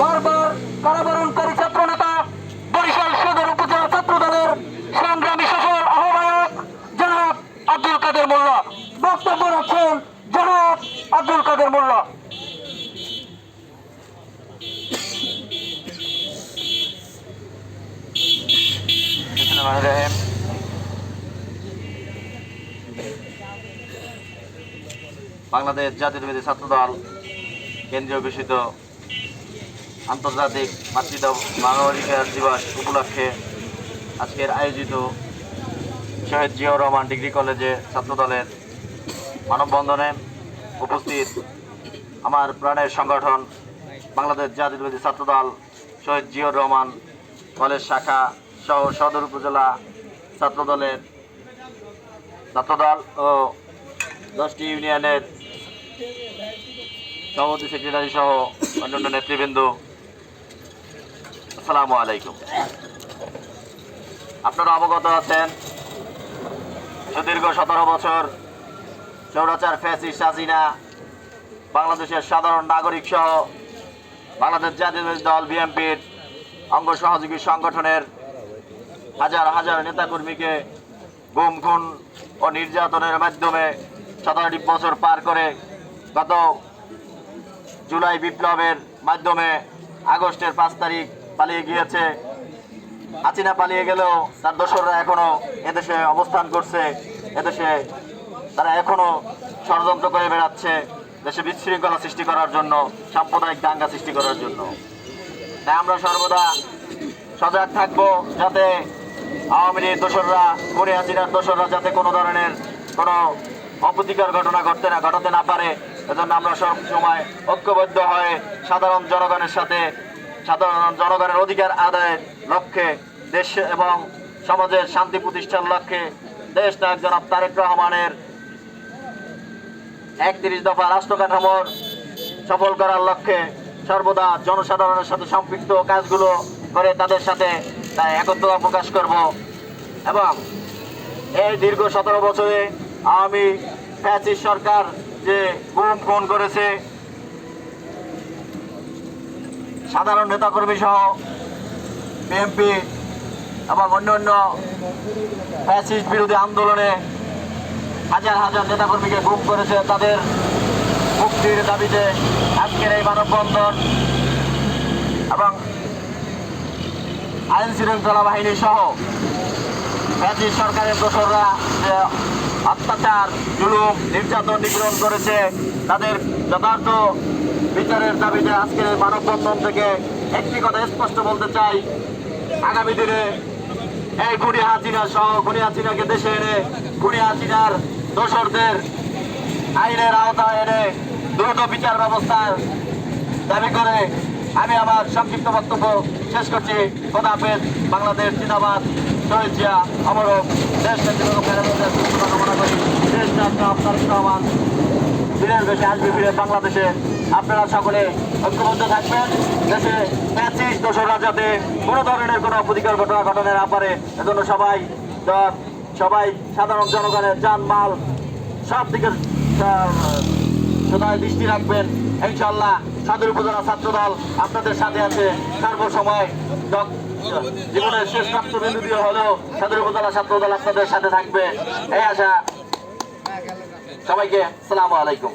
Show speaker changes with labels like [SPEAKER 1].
[SPEAKER 1] বারবার কারাবরণকারী ছাত্র নেতা বরিশাল সদর উপজেলা ছাত্র দলের সংগ্রামী সফল আহ্বায়ক জনাব আব্দুল কাদের মোল্লা। বক্তব্য রাখছেন জনাব আব্দুল কাদের মোল্লা।
[SPEAKER 2] বাংলাদেশ জাতীয়তাবাদী ছাত্র দল কেন্দ্রীয় ঘোষিত আন্তর্জাতিক মাতৃত্ব মানবাধিকার দিবস উপলক্ষে আজকের আয়োজিত শহীদ জিয়াউর রহমান ডিগ্রি কলেজে ছাত্রদলের মানববন্ধনে উপস্থিত আমার প্রাণের সংগঠন বাংলাদেশ জাতীয়তাবাদী ছাত্র দল শহীদ জিয়াউর রহমান কলেজ শাখা সহ সদর উপজেলা ছাত্রদলের ছাত্রদল ও দশটি ইউনিয়নের সভাপতি, সেক্রেটারি সহ অন্যান্য নেতৃবৃন্দ আসসালামু আলাইকুম। আপনারা অবগত আছেন, সুদীর্ঘ সতেরো বছর চৌরাচার ফ্যাসিস্ট হাসিনা, বাংলাদেশের সাধারণ নাগরিক সহ বাংলাদেশ জাতীয় দল বিএনপির অঙ্গ সহযোগী সংগঠনের হাজার হাজার নেতাকর্মীকে গুম, খুন ও নির্যাতনের মাধ্যমে সতেরোটি বছর পার করে গত জুলাই বিপ্লবের মাধ্যমে আগস্টের পাঁচ তারিখ পালিয়ে গিয়েছে। হাসিনা পালিয়ে গেলেও তার দোসররা এখনও এদেশে অবস্থান করছে। এদেশে তারা এখনও ষড়যন্ত্র করে বেড়াচ্ছে দেশে বিশৃঙ্খলা সৃষ্টি করার জন্য, সাম্প্রদায়িক দাঙ্গা সৃষ্টি করার জন্য। তাই আমরা সর্বদা সজাগ থাকব যাতে আওয়ামী লীগের দোসররা করে হাসিনার দোসররা যাতে কোনো ধরনের কোনো অপ্রতিকার ঘটনা ঘটতে না ঘটাতে না পারে, এজন্য আমরা সব সময় ঐক্যবদ্ধ হয়ে সাধারণ জনগণের সাথে সাধারণ জনগণের অধিকার আদায়ের লক্ষ্যে দেশ এবং সমাজের শান্তি প্রতিষ্ঠার লক্ষ্যে দেশ নায়ক জনাব তারেক রহমানের একত্রিশ দফা রাষ্ট্র কাঠামোর সফল করার লক্ষ্যে সর্বদা জনসাধারণের সাথে সম্পৃক্ত কাজগুলো করে তাদের সাথে তাই একত্রতা প্রকাশ করব এবং এই দীর্ঘ সতেরো বছরে আওয়ামী ফ্যাসিস্ট সরকার যে গুম, খুন করেছে সাধারণ নেতাকর্মী সহ বিএনপি এবং অন্যান্য ফ্যাসিস্ট বিরোধী আন্দোলনে হাজার হাজার নেতাকর্মীকে গুম করেছে তাদের মুক্তির দাবিতে আজকের এই মানববন্ধন এবং আইন শৃঙ্খলা বাহিনী সহ ফ্যাসিস্ট সরকারের দোসররা যে অত্যাচার, জুলুম, নির্যাতন নিপীড়ন করেছে, তাদের যথার্থ বিচারের দাবিতে আজকের মানববন্ধন থেকে একটি কথা স্পষ্ট বলতে চাই। আগামী দিনে এই খুনি হাসিনা সহ খুনি হাসিনাকে দেশে এনে খুনি হাসিনার দোষরদের আইনের আওতায় এনে দ্রুত বিচার ব্যবস্থার দাবি করে। আমি আমার সংক্ষিপ্ত বক্তব্য শেষ করছি। খোদা বাংলাদেশ জিন্দাবাদ, শহীদ জিয়া অমরক দেশ কামনা করি। দেশ আপনার রহমান দিনের বেশি আসবে ফিরে বাংলাদেশে। আপনারা সকলে ঐক্যবদ্ধ থাকবেন। দেশে প্যাচিস দোসররা যাতে কোনো ধরনের কোনো অপ্রতিকার ঘটনা ঘটনা না পারে। এজন্য সবাই সবাই সাধারণ জনগণের যান মাল সব দিকে সদায় দৃষ্টি রাখবেন। ইনশাল্লাহ সদর উপজেলা ছাত্র দল আপনাদের সাথে আছে। সর্বসময় জীবনের শেষ প্রাপ্ত বিন্দু দিয়ে হলেও সদর উপজেলা ছাত্র দল আপনাদের সাথে থাকবে। এই আশা সবাইকে আসসালামু আলাইকুম।